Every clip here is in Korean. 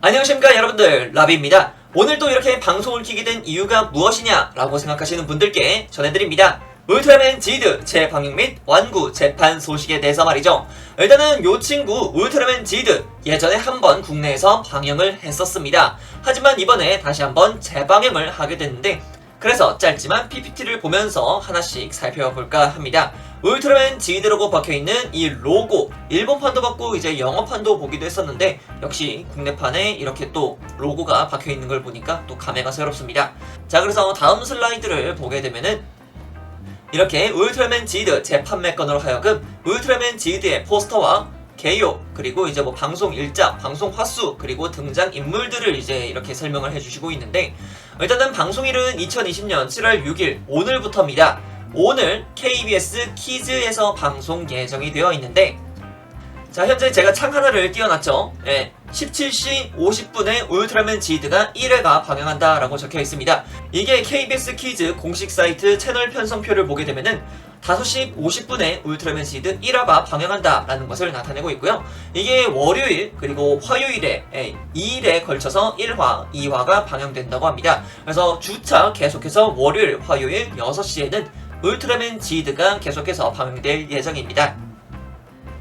안녕하십니까 여러분들. 라비입니다. 오늘도 이렇게 방송을 키게 된 이유가 무엇이냐 라고 생각하시는 분들께 전해드립니다. 울트라맨 지드 재방영 및 완구 재판 소식에 대해서 말이죠. 일단은 요 친구 울트라맨 지드 예전에 한번 국내에서 방영을 했었습니다. 하지만 이번에 다시 한번 재방영을 하게 됐는데 그래서 짧지만 PPT를 보면서 하나씩 살펴볼까 합니다. 울트라맨 지드라고 박혀있는 이 로고 일본판도 봤고 이제 영어판도 보기도 했었는데 역시 국내판에 이렇게 또 로고가 박혀있는 걸 보니까 또 감회가 새롭습니다. 자 그래서 다음 슬라이드를 보게 되면은 이렇게 울트라맨 지드 재판매건으로 하여금 울트라맨 지드의 포스터와 개요 그리고 이제 뭐 방송 일자, 방송 화수 그리고 등장 인물들을 이제 이렇게 설명을 해주시고 있는데 일단은 방송일은 2020년 7월 6일 오늘부터입니다. 오늘 KBS 키즈에서 방송 예정이 되어 있는데 자 현재 제가 창 하나를 띄워놨죠. 예, 17시 50분에 울트라맨 지드가 1회가 방영한다 라고 적혀 있습니다. 이게 KBS 키즈 공식 사이트 채널 편성표를 보게 되면은 5시 50분에 울트라맨 시드 1화가 방영한다 라는 것을 나타내고 있고요. 이게 월요일 그리고 화요일에 예, 2일에 걸쳐서 1화, 2화가 방영된다고 합니다. 그래서 주차 계속해서 월요일, 화요일 6시에는 울트라맨 지드가 계속해서 방영될 예정입니다.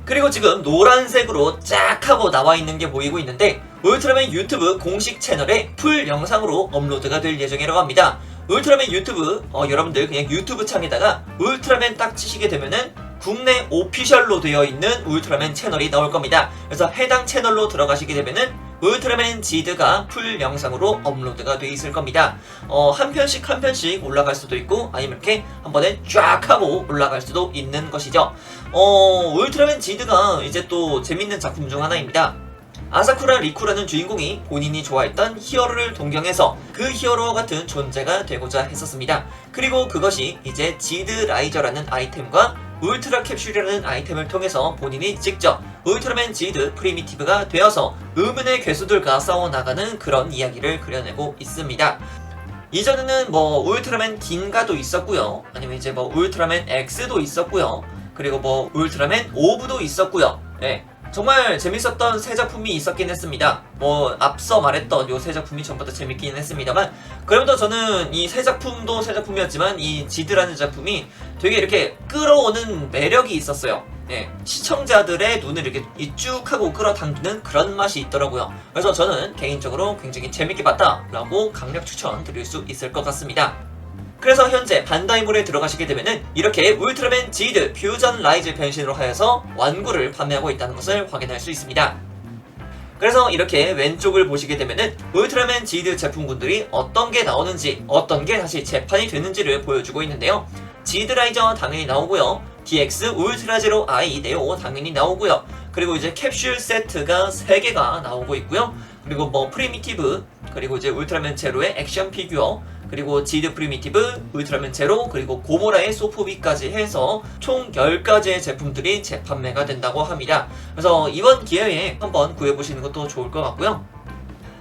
그리고 지금 노란색으로 쫙 하고 나와 있는 게 보이고 있는데 울트라맨 유튜브 공식 채널에 풀 영상으로 업로드가 될 예정이라고 합니다. 울트라맨 유튜브 어, 여러분들 그냥 유튜브 창에다가 울트라맨 딱 치시게 되면은 국내 오피셜로 되어 있는 울트라맨 채널이 나올 겁니다. 그래서 해당 채널로 들어가시게 되면은 울트라맨 지드가 풀 영상으로 업로드가 돼 있을 겁니다. 어, 한 편씩 한 편씩 올라갈 수도 있고 아니면 이렇게 한 번에 쫙 하고 올라갈 수도 있는 것이죠. 어, 울트라맨 지드가 이제 또 재밌는 작품 중 하나입니다. 아사쿠라 리쿠라는 주인공이 본인이 좋아했던 히어로를 동경해서 그 히어로와 같은 존재가 되고자 했었습니다. 그리고 그것이 이제 지드 라이저라는 아이템과 울트라 캡슐이라는 아이템을 통해서 본인이 직접 울트라맨 지드 프리미티브가 되어서 의문의 괴수들과 싸워나가는 그런 이야기를 그려내고 있습니다. 이전에는 뭐 울트라맨 긴가도 있었고요. 아니면 이제 뭐 울트라맨 X도 있었고요. 그리고 뭐 울트라맨 오브도 있었고요. 예. 정말 재밌었던 새 작품이 있었긴 했습니다. 뭐 앞서 말했던 요새 작품이 전부 다 재밌긴 했습니다만 그럼에도 저는 이새 작품도 새 작품이었지만 이 지드라는 작품이 되게 이렇게 끌어오는 매력이 있었어요. 예, 시청자들의 눈을 이렇게 이쭉 하고 끌어당기는 그런 맛이 있더라고요. 그래서 저는 개인적으로 굉장히 재밌게 봤다라고 강력 추천드릴 수 있을 것 같습니다. 그래서 현재 반다이몰에 들어가시게 되면은 이렇게 울트라맨 지드 퓨전 라이즈 변신으로 하여서 완구를 판매하고 있다는 것을 확인할 수 있습니다. 그래서 이렇게 왼쪽을 보시게 되면은 울트라맨 지드 제품군들이 어떤 게 나오는지 어떤 게 다시 재판이 되는지를 보여주고 있는데요. 지드 라이저 당연히 나오고요. DX 울트라 제로 I 네오 당연히 나오고요. 그리고 이제 캡슐 세트가 3개가 나오고 있고요. 그리고 뭐 프리미티브 그리고 이제 울트라맨 제로의 액션 피규어 그리고 지드 프리미티브, 울트라맨 제로, 그리고 고모라의 소포비까지 해서 총 10가지의 제품들이 재판매가 된다고 합니다. 그래서 이번 기회에 한번 구해보시는 것도 좋을 것 같고요.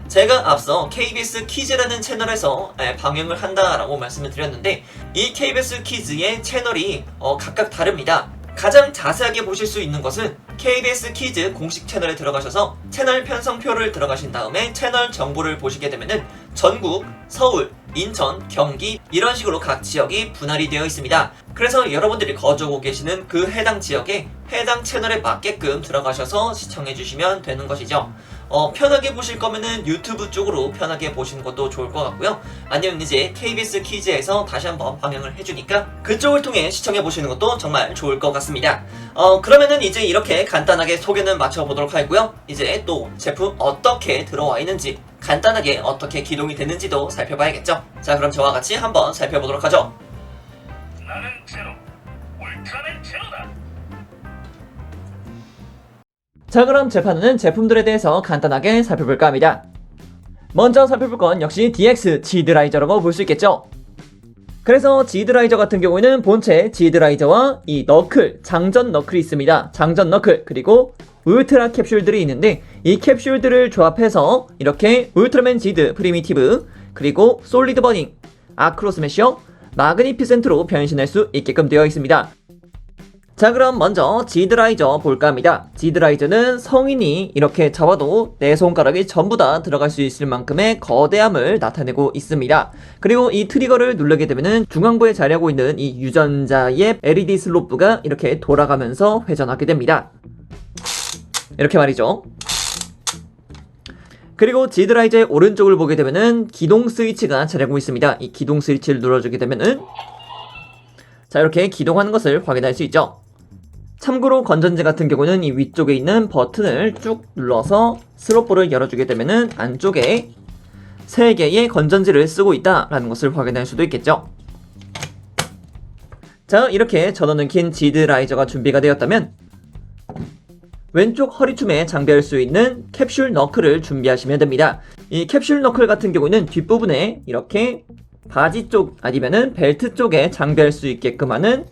제가 앞서 KBS 키즈라는 채널에서 에, 방영을 한다라고 말씀을 드렸는데 이 KBS 키즈의 채널이 어, 각각 다릅니다. 가장 자세하게 보실 수 있는 것은 KBS 키즈 공식 채널에 들어가셔서 채널 편성표를 들어가신 다음에 채널 정보를 보시게 되면은 전국, 서울, 인천, 경기 이런 식으로 각 지역이 분할이 되어 있습니다. 그래서 여러분들이 거주하고 계시는 그 해당 지역에 해당 채널에 맞게끔 들어가셔서 시청해 주시면 되는 것이죠. 어, 편하게 보실 거면은 유튜브 쪽으로 편하게 보시는 것도 좋을 것 같고요. 아니면 이제 KBS 키즈에서 다시 한번 방영을 해주니까 그쪽을 통해 시청해 보시는 것도 정말 좋을 것 같습니다. 어, 그러면은 이제 이렇게 간단하게 소개는 마쳐보도록 하고요. 이제 또 제품 어떻게 들어와 있는지 간단하게 어떻게 기동이 되는지도 살펴봐야겠죠. 자, 그럼 저와 같이 한번 살펴보도록 하죠. 나는 제로 울트라맨 제로다 자 그럼 재판은 제품들에 대해서 간단하게 살펴볼까 합니다. 먼저 살펴볼 건 역시 DX 지드라이저라고 볼 수 있겠죠. 그래서 지드라이저 같은 경우에는 본체 지드라이저와 이 너클, 장전 너클이 있습니다. 장전 너클 그리고 울트라 캡슐들이 있는데 이 캡슐들을 조합해서 이렇게 울트라맨 지드 프리미티브 그리고 솔리드 버닝, 아크로 스매셔, 마그니피센트로 변신할 수 있게끔 되어 있습니다. 자 그럼 먼저 지드라이저 볼까 합니다. 지드라이저는 성인이 이렇게 잡아도 내 손가락이 전부 다 들어갈 수 있을 만큼의 거대함을 나타내고 있습니다. 그리고 이 트리거를 누르게 되면은 중앙부에 자리하고 있는 이 유전자의 LED 슬로프가 이렇게 돌아가면서 회전하게 됩니다. 이렇게 말이죠. 그리고 지드라이저의 오른쪽을 보게 되면은 기동 스위치가 자리하고 있습니다. 이 기동 스위치를 눌러주게 되면은 자 이렇게 기동하는 것을 확인할 수 있죠. 참고로 건전지 같은 경우는 이 위쪽에 있는 버튼을 쭉 눌러서 스로포를 열어주게 되면은 안쪽에 3개의 건전지를 쓰고 있다라는 것을 확인할 수도 있겠죠. 자, 이렇게 전원을 킨 지드라이저가 준비가 되었다면 왼쪽 허리춤에 장비할 수 있는 캡슐 너클을 준비하시면 됩니다. 이 캡슐 너클 같은 경우는 뒷부분에 이렇게 바지 쪽 아니면은 벨트 쪽에 장비할 수 있게끔 하는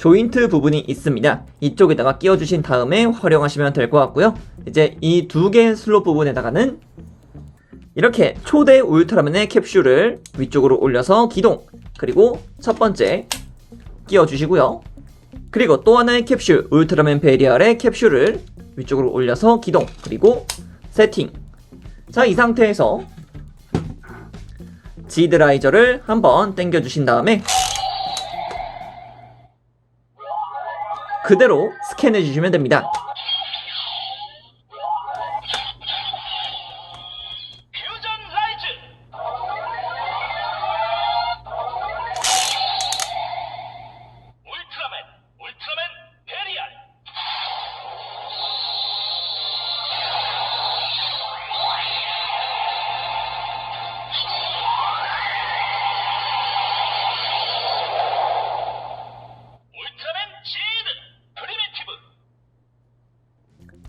조인트 부분이 있습니다. 이쪽에다가 끼워주신 다음에 활용하시면 될 것 같고요. 이제 이 두 개의 슬롯 부분에다가는 이렇게 초대 울트라맨의 캡슐을 위쪽으로 올려서 기동 그리고 첫 번째 끼워주시고요. 그리고 또 하나의 캡슐 울트라맨 베리얼의 캡슐을 위쪽으로 올려서 기동 그리고 세팅 자 이 상태에서 지드라이저를 한번 당겨주신 다음에 그대로 스캔해 주시면 됩니다.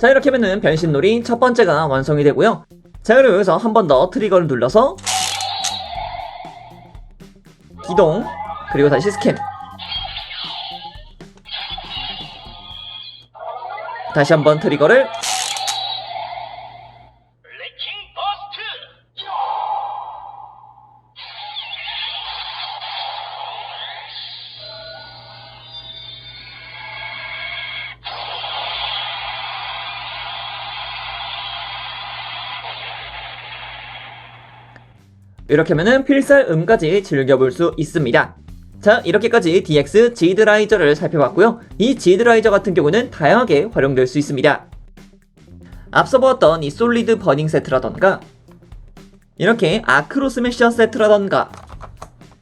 자 이렇게 하면은 변신놀이 첫 번째가 완성이 되고요. 자 그리고 여기서 한 번 더 트리거를 눌러서 기동 그리고 다시 스캔 다시 한번 트리거를 이렇게 하면은 필살음까지 즐겨볼 수 있습니다. 자, 이렇게까지 DX 지드라이저를 살펴봤고요. 이 지드라이저 같은 경우는 다양하게 활용될 수 있습니다. 앞서 보았던 이 솔리드 버닝 세트라던가 이렇게 아크로 스매셔 세트라던가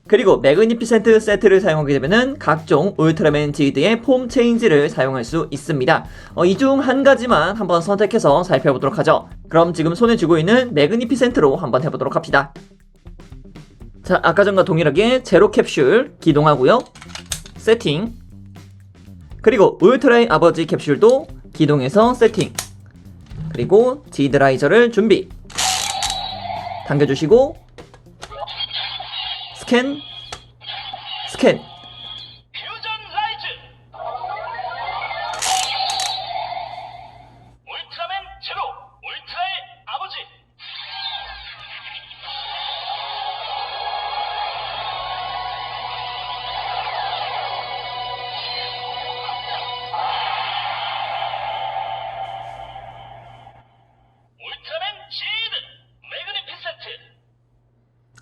그리고 매그니피센트 세트를 사용하게 되면은 각종 울트라맨 지드의 폼 체인지를 사용할 수 있습니다. 어, 이 중 한 가지만 한번 선택해서 살펴보도록 하죠. 그럼 지금 손에 쥐고 있는 매그니피센트로 한번 해보도록 합시다. 자, 아까 전과 동일하게 제로 캡슐 기동하고요. 세팅. 그리고 울트라의 아버지 캡슐도 기동해서 세팅. 그리고 지드라이저를 준비. 당겨주시고 스캔 스캔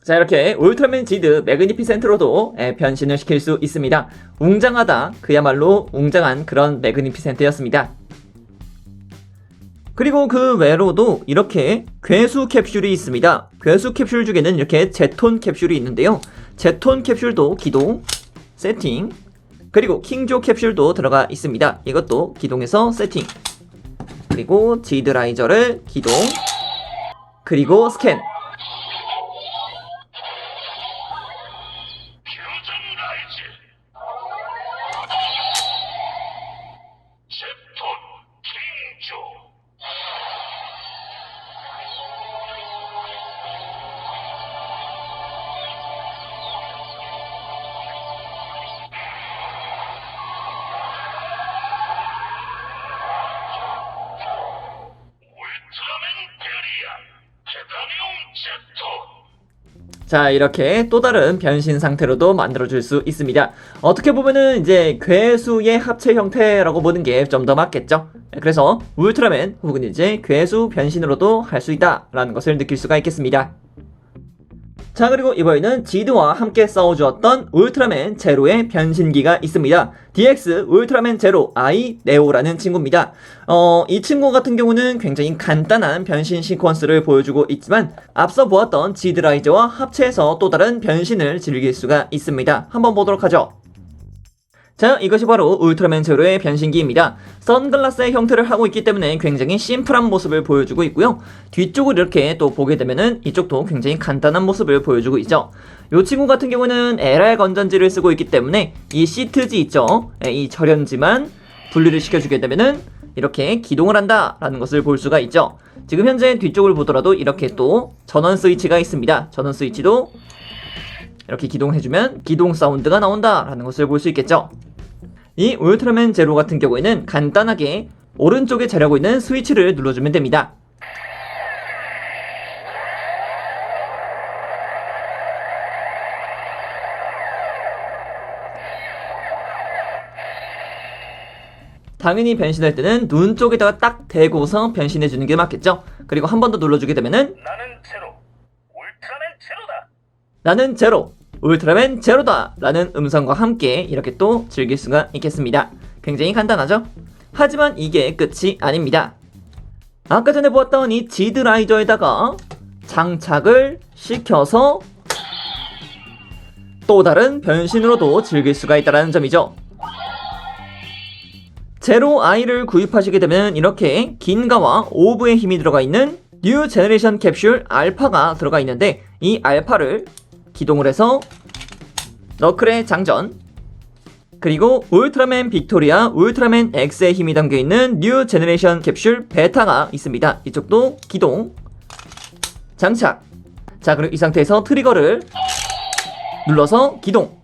자 이렇게 울트라맨 지드 매그니피센트로도 예, 변신을 시킬 수 있습니다. 웅장하다 그야말로 웅장한 그런 매그니피센트였습니다. 그리고 그 외로도 이렇게 괴수 캡슐이 있습니다. 괴수 캡슐 중에는 이렇게 제톤 캡슐이 있는데요. 제톤 캡슐도 기동, 세팅, 그리고 킹조 캡슐도 들어가 있습니다. 이것도 기동해서 세팅, 그리고 지드라이저를 기동, 그리고 스캔. 자, 이렇게 또 다른 변신 상태로도 만들어줄 수 있습니다. 어떻게 보면은 이제 괴수의 합체 형태라고 보는 게 좀 더 맞겠죠? 그래서 울트라맨 혹은 이제 괴수 변신으로도 할 수 있다라는 것을 느낄 수가 있겠습니다. 자 그리고 이번에는 지드와 함께 싸워주었던 울트라맨 제로의 변신기가 있습니다. DX 울트라맨 제로 아이 네오라는 친구입니다. 어, 이 친구 같은 경우는 굉장히 간단한 변신 시퀀스를 보여주고 있지만 앞서 보았던 지드라이저와 합체해서 또 다른 변신을 즐길 수가 있습니다. 한번 보도록 하죠. 자, 이것이 바로 울트라맨 제로의 변신기입니다. 선글라스의 형태를 하고 있기 때문에 굉장히 심플한 모습을 보여주고 있고요. 뒤쪽을 이렇게 또 보게 되면은 이쪽도 굉장히 간단한 모습을 보여주고 있죠. 이 친구 같은 경우는 LR 건전지를 쓰고 있기 때문에 이 시트지 있죠. 예, 이 절연지만 분리를 시켜주게 되면은 이렇게 기동을 한다라는 것을 볼 수가 있죠. 지금 현재 뒤쪽을 보더라도 이렇게 또 전원 스위치가 있습니다. 전원 스위치도 이렇게 기동해주면 기동 사운드가 나온다라는 것을 볼 수 있겠죠. 이 울트라맨 제로 같은 경우에는 간단하게 오른쪽에 자려고 있는 스위치를 눌러주면 됩니다. 당연히 변신할 때는 눈 쪽에다가 딱 대고서 변신해 주는 게 맞겠죠? 그리고 한 번 더 눌러주게 되면은 나는 제로. 울트라맨 제로다. 나는 제로, 울트라맨 제로다! 라는 음성과 함께 이렇게 또 즐길 수가 있겠습니다. 굉장히 간단하죠? 하지만 이게 끝이 아닙니다. 아까 전에 보았던 이 지드라이저에다가 장착을 시켜서 또 다른 변신으로도 즐길 수가 있다는 점이죠. 제로 아이를 구입하시게 되면 이렇게 긴 가와 오브의 힘이 들어가 있는 뉴 제너레이션 캡슐 알파가 들어가 있는데 이 알파를 기동을 해서 너클의 장전. 그리고 울트라맨 빅토리아, 울트라맨 X의 힘이 담겨 있는 뉴 제너레이션 캡슐 베타가 있습니다. 이쪽도 기동. 장착. 자 그리고 이 상태에서 트리거를 눌러서 기동.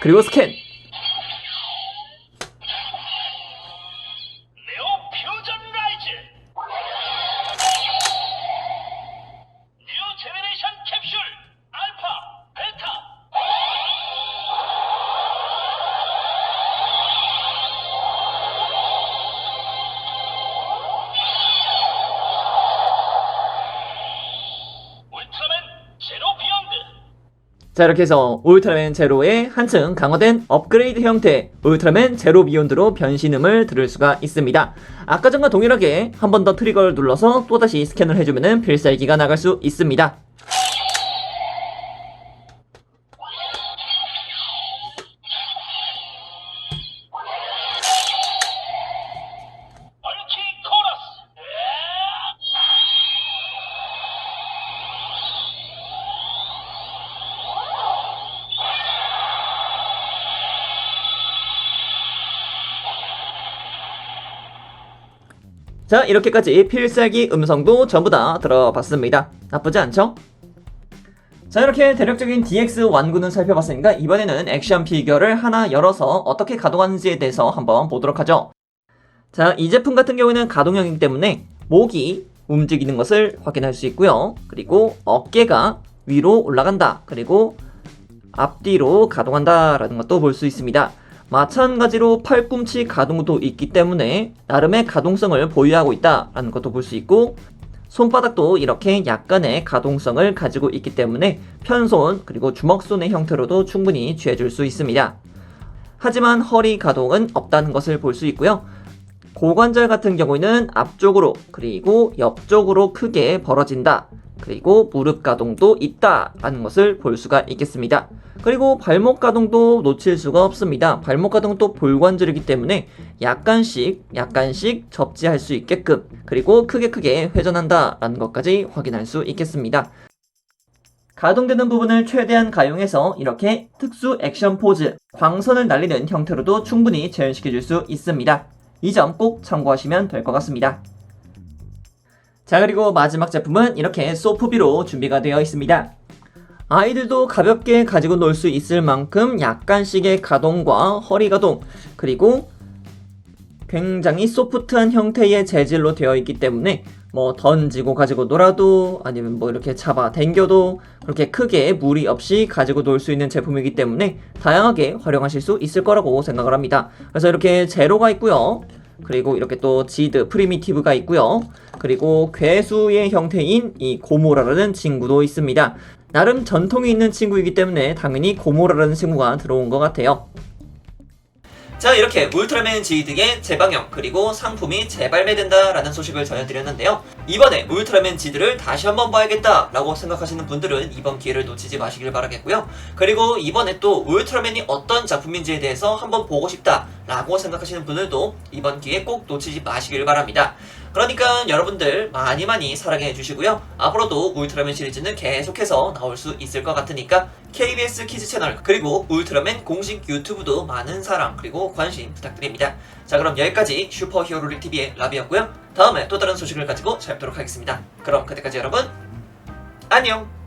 그리고 스캔 자 이렇게 해서 울트라맨 제로의 한층 강화된 업그레이드 형태 울트라맨 제로 비욘드로 변신음을 들을 수가 있습니다. 아까 전과 동일하게 한 번 더 트리거를 눌러서 또다시 스캔을 해주면 필살기가 나갈 수 있습니다. 자 이렇게까지 필살기 음성도 전부 다 들어봤습니다. 나쁘지 않죠? 자 이렇게 대략적인 DX 완구는 살펴봤으니까 이번에는 액션 피규어를 하나 열어서 어떻게 가동하는지에 대해서 한번 보도록 하죠. 자 이 제품 같은 경우에는 가동형이기 때문에 목이 움직이는 것을 확인할 수 있고요. 그리고 어깨가 위로 올라간다. 그리고 앞뒤로 가동한다 라는 것도 볼 수 있습니다. 마찬가지로 팔꿈치 가동도 있기 때문에 나름의 가동성을 보유하고 있다라는 것도 볼 수 있고 손바닥도 이렇게 약간의 가동성을 가지고 있기 때문에 편손 그리고 주먹손의 형태로도 충분히 취해줄 수 있습니다. 하지만 허리 가동은 없다는 것을 볼 수 있고요. 고관절 같은 경우에는 앞쪽으로 그리고 옆쪽으로 크게 벌어진다. 그리고 무릎 가동도 있다라는 것을 볼 수가 있겠습니다. 그리고 발목 가동도 놓칠 수가 없습니다. 발목 가동도 볼관절이기 때문에 약간씩 약간씩 접지할 수 있게끔 그리고 크게 크게 회전한다라는 것까지 확인할 수 있겠습니다. 가동되는 부분을 최대한 가용해서 이렇게 특수 액션 포즈, 광선을 날리는 형태로도 충분히 재현시켜 줄 수 있습니다. 이 점 꼭 참고하시면 될 것 같습니다. 자 그리고 마지막 제품은 이렇게 소프비로 준비가 되어 있습니다. 아이들도 가볍게 가지고 놀 수 있을 만큼 약간씩의 가동과 허리 가동 그리고 굉장히 소프트한 형태의 재질로 되어 있기 때문에 뭐 던지고 가지고 놀아도 아니면 뭐 이렇게 잡아 당겨도 그렇게 크게 무리 없이 가지고 놀 수 있는 제품이기 때문에 다양하게 활용하실 수 있을 거라고 생각을 합니다. 그래서 이렇게 제로가 있고요. 그리고 이렇게 또 지드 프리미티브가 있고요. 그리고 괴수의 형태인 이 고모라라는 친구도 있습니다. 나름 전통이 있는 친구이기 때문에 당연히 고모라라는 친구가 들어온 것 같아요. 자 이렇게 울트라맨 지드의 재방영 그리고 상품이 재발매된다라는 소식을 전해드렸는데요. 이번에 울트라맨 지드를 다시 한번 봐야겠다 라고 생각하시는 분들은 이번 기회를 놓치지 마시길 바라겠고요. 그리고 이번에 또 울트라맨이 어떤 작품인지에 대해서 한번 보고 싶다 라고 생각하시는 분들도 이번 기회 꼭 놓치지 마시길 바랍니다 그러니까 여러분들 많이 많이 사랑해 주시고요. 앞으로도 울트라맨 시리즈는 계속해서 나올 수 있을 것 같으니까 KBS 키즈 채널 그리고 울트라맨 공식 유튜브도 많은 사랑 그리고 관심 부탁드립니다. 자 그럼 여기까지 슈퍼 히어로릭 TV의 라비였고요. 다음에 또 다른 소식을 가지고 찾아뵙도록 하겠습니다. 그럼 그때까지 여러분 안녕.